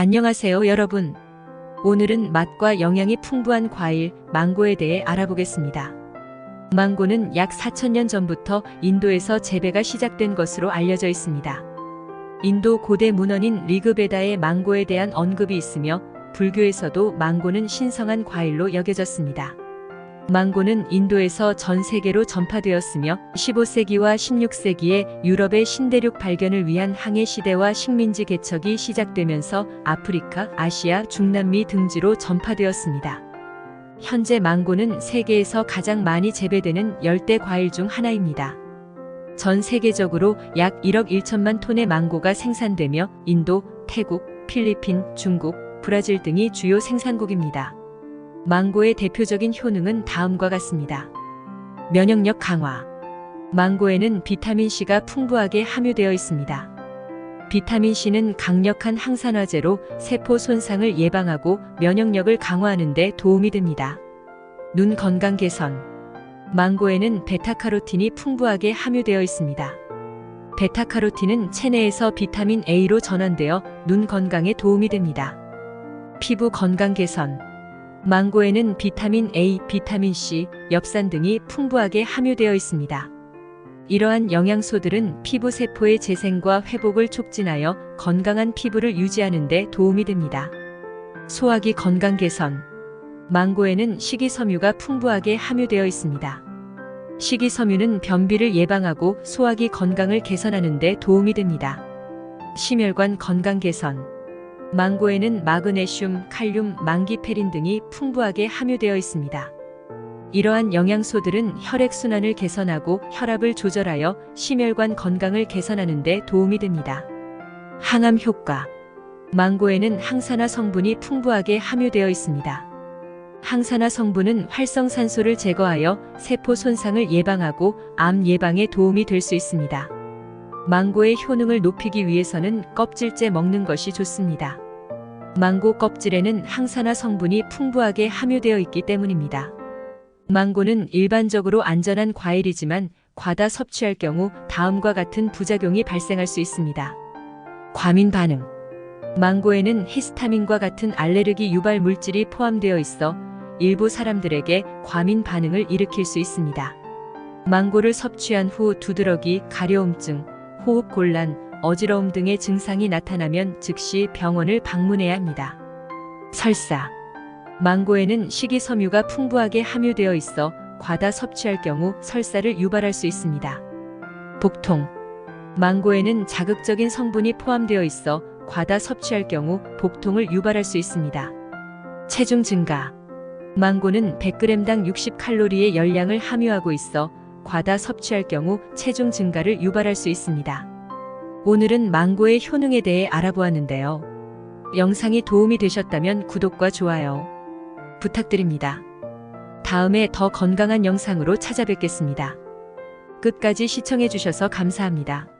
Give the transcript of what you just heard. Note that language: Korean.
안녕하세요, 여러분. 오늘은 맛과 영양이 풍부한 과일 망고에 대해 알아보겠습니다. 망고는 약 4천년 전부터 인도에서 재배가 시작된 것으로 알려져 있습니다. 인도 고대 문헌인 리그베다에 망고에 대한 언급이 있으며 불교에서도 망고는 신성한 과일로 여겨졌습니다. 망고는 인도에서 전 세계로 전파되었으며 15세기와 16세기에 유럽의 신대륙 발견을 위한 항해 시대와 식민지 개척이 시작되면서 아프리카, 아시아, 중남미 등지로 전파되었습니다. 현재 망고는 세계에서 가장 많이 재배되는 열대 과일 중 하나입니다. 전 세계적으로 약 1억 1천만 톤의 망고가 생산되며 인도, 태국, 필리핀, 중국, 브라질 등이 주요 생산국입니다. 망고의 대표적인 효능은 다음과 같습니다. 면역력 강화. 망고에는 비타민C가 풍부하게 함유되어 있습니다. 비타민C는 강력한 항산화제로 세포 손상을 예방하고 면역력을 강화하는 데 도움이 됩니다. 눈 건강 개선. 망고에는 베타카로틴이 풍부하게 함유되어 있습니다. 베타카로틴은 체내에서 비타민 A로 전환되어 눈 건강에 도움이 됩니다. 피부 건강 개선. 망고에는 비타민 A, 비타민 C, 엽산 등이 풍부하게 함유되어 있습니다. 이러한 영양소들은 피부 세포의 재생과 회복을 촉진하여 건강한 피부를 유지하는 데 도움이 됩니다. 소화기 건강 개선. 망고에는 식이섬유가 풍부하게 함유되어 있습니다. 식이섬유는 변비를 예방하고 소화기 건강을 개선하는 데 도움이 됩니다. 심혈관 건강 개선. 망고에는 마그네슘, 칼륨, 망기페린 등이 풍부하게 함유되어 있습니다. 이러한 영양소들은 혈액순환을 개선하고 혈압을 조절하여 심혈관 건강을 개선하는 데 도움이 됩니다. 항암 효과. 망고에는 항산화 성분이 풍부하게 함유되어 있습니다. 항산화 성분은 활성산소를 제거하여 세포 손상을 예방하고 암 예방에 도움이 될 수 있습니다. 망고의 효능을 높이기 위해서는 껍질째 먹는 것이 좋습니다. 망고 껍질에는 항산화 성분이 풍부하게 함유되어 있기 때문입니다. 망고는 일반적으로 안전한 과일이지만 과다 섭취할 경우 다음과 같은 부작용이 발생할 수 있습니다. 과민 반응. 망고에는 히스타민과 같은 알레르기 유발 물질이 포함되어 있어 일부 사람들에게 과민 반응을 일으킬 수 있습니다. 망고를 섭취한 후 두드러기, 가려움증, 호흡 곤란, 어지러움 등의 증상이 나타나면 즉시 병원을 방문해야 합니다. 설사. 망고에는 식이섬유가 풍부하게 함유되어 있어 과다 섭취할 경우 설사를 유발할 수 있습니다. 복통. 망고에는 자극적인 성분이 포함되어 있어 과다 섭취할 경우 복통을 유발할 수 있습니다. 체중 증가. 망고는 100g당 60칼로리의 열량을 함유하고 있어 과다 섭취할 경우 체중 증가를 유발할 수 있습니다. 오늘은 망고의 효능에 대해 알아보았는데요. 영상이 도움이 되셨다면 구독과 좋아요 부탁드립니다. 다음에 더 건강한 영상으로 찾아뵙겠습니다. 끝까지 시청해주셔서 감사합니다.